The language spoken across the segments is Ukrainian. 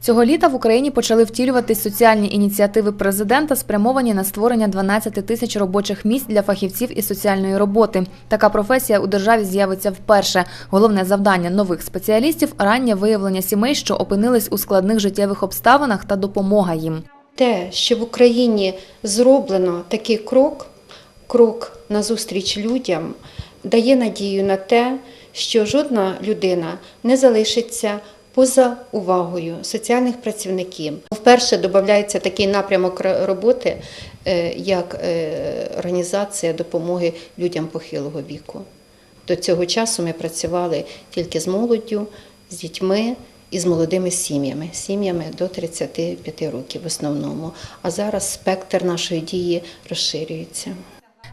Цього літа в Україні почали втілюватись соціальні ініціативи президента, спрямовані на створення 12 тисяч робочих місць для фахівців із соціальної роботи. Така професія у державі з'явиться вперше. Головне завдання нових спеціалістів раннє виявлення сімей, що опинились у складних життєвих обставинах, та допомога їм. Те, що в Україні зроблено такий крок, крок назустріч людям, дає надію на те, що жодна людина не залишиться поза увагою соціальних працівників. Вперше додається такий напрямок роботи, е, як е, організація допомоги людям похилого віку. До цього часу ми працювали тільки з молоддю, з дітьми і з молодими сім'ями, сім'ями до 35 років в основному. А зараз спектр нашої дії розширюється.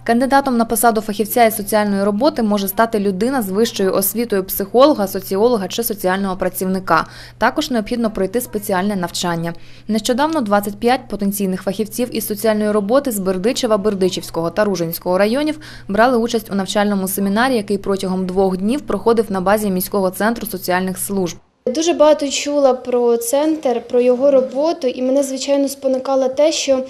Кандидатом на посаду фахівця із соціальної роботи може стати людина з вищою освітою психолога, соціолога чи соціального працівника. Також необхідно пройти спеціальне навчання. Нещодавно 25 потенційних фахівців із соціальної роботи з Бердичева, Бердичівського та Ружинського районів брали участь у навчальному семінарі, який протягом двох днів проходив на базі міського центру соціальних служб. Дуже багато чула про центр, про його роботу, і мене звичайно спонукало те, що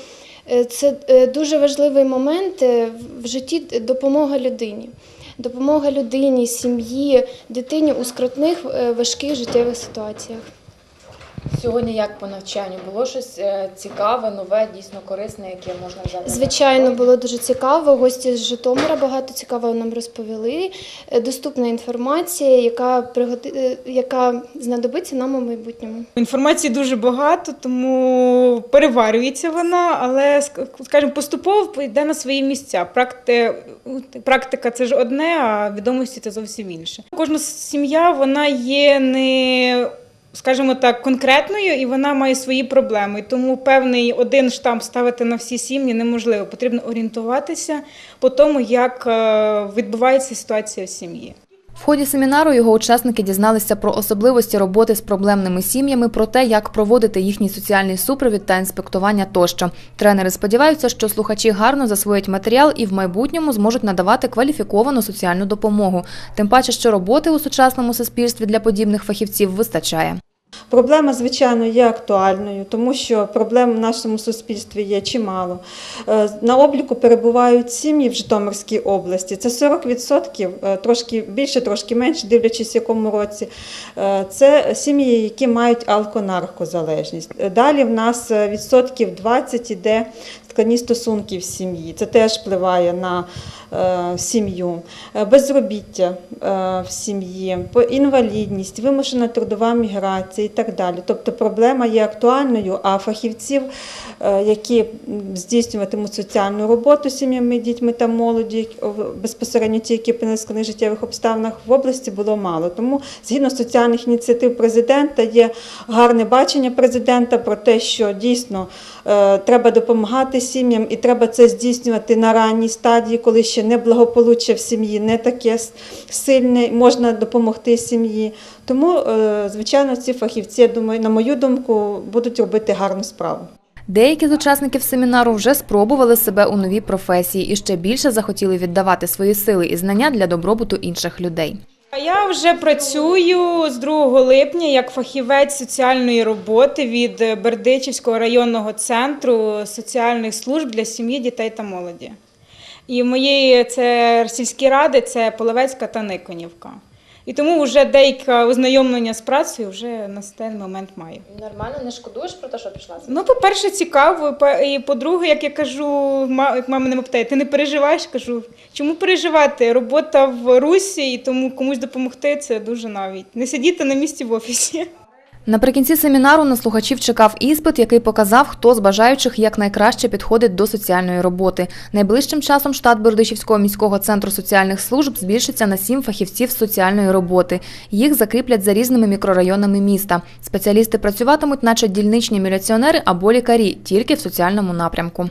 це е, дуже важливий момент е, в житті допомога людині. Допомога людині, сім'ї, дитині у скрутних е, важких життєвих ситуаціях. Сьогодні як по навчанню? Було щось е, цікаве, нове, дійсно корисне, яке можна взяти? Звичайно, було дуже цікаво. Гості з Житомира багато цікавого нам розповіли. Е, Доступна інформація, яка пригоди... е, яка знадобиться нам у майбутньому. Інформації дуже багато, тому переварюється вона, але ск- скажімо, поступово йде на свої місця. Практи... Практика це ж одне, а відомості це зовсім інше. Кожна сім'я вона є не. Скажімо так, конкретною, і вона має свої проблеми. Тому певний один штамп ставити на всі сім'ї неможливо. Потрібно орієнтуватися по тому, як е, відбувається ситуація в сім'ї. В ході семінару його учасники дізналися про особливості роботи з проблемними сім'ями, про те, як проводити їхній соціальний супровід та інспектування тощо. Тренери сподіваються, що слухачі гарно засвоять матеріал і в майбутньому зможуть надавати кваліфіковану соціальну допомогу. Тим паче, що роботи у сучасному суспільстві для подібних фахівців вистачає. Проблема, звичайно, є актуальною, тому що проблем в нашому суспільстві є чимало. Е, На обліку перебувають сім'ї в Житомирській області. Це 40%, е, трошки більше, трошки менше, дивлячись, в якому році. Е, Це сім'ї, які мають алконаркозалежність. Далі в нас відсотків 20 іде складні стосунки в сім'ї. Це теж впливає на е, сім'ю, Е, безробіття е, в сім'ї, інвалідність, вимушена трудова міграція і так далі. Тобто проблема є актуальною, а фахівців, які здійснюватимуть соціальну роботу з сім'ями, дітьми та молоді, безпосередньо ті, які опинилися життєвих обставинах в області, було мало. Тому згідно соціальних ініціатив президента є гарне бачення президента про те, що дійсно треба допомагати сім'ям, і треба це здійснювати на ранній стадії, коли ще неблагополуччя в сім'ї не таке сильне, можна допомогти сім'ї. Тому, е, звичайно, ці фахівці, я думаю, на мою думку, будуть робити гарну справу. Деякі з учасників семінару вже спробували себе у новій професії і ще більше захотіли віддавати свої сили і знання для добробуту інших людей. Я вже працюю з 2 липня як фахівець соціальної роботи від Бердичівського районного центру соціальних служб для сім'ї, дітей та молоді. І моєї це сільські ради це Половецька та Никонівка. І тому вже деяке ознайомлення з працею вже на цей момент маю. Нормально, не шкодуєш про те, що пішла? Ну, по-перше, цікаво. І по-друге, як я кажу, як мама не питає, ти не переживаєш? Кажу, чому переживати? Робота в Русі, і тому комусь допомогти це дуже навіть. Не сидіти на місці в офісі. Наприкінці семінару на слухачів чекав іспит, який показав, хто з бажаючих якнайкраще підходить до соціальної роботи. Найближчим часом штат Бердичівського міського центру соціальних служб збільшиться на сім фахівців соціальної роботи. Їх закріплять за різними мікрорайонами міста. Спеціалісти працюватимуть, наче дільничні міліціонери або лікарі, тільки в соціальному напрямку.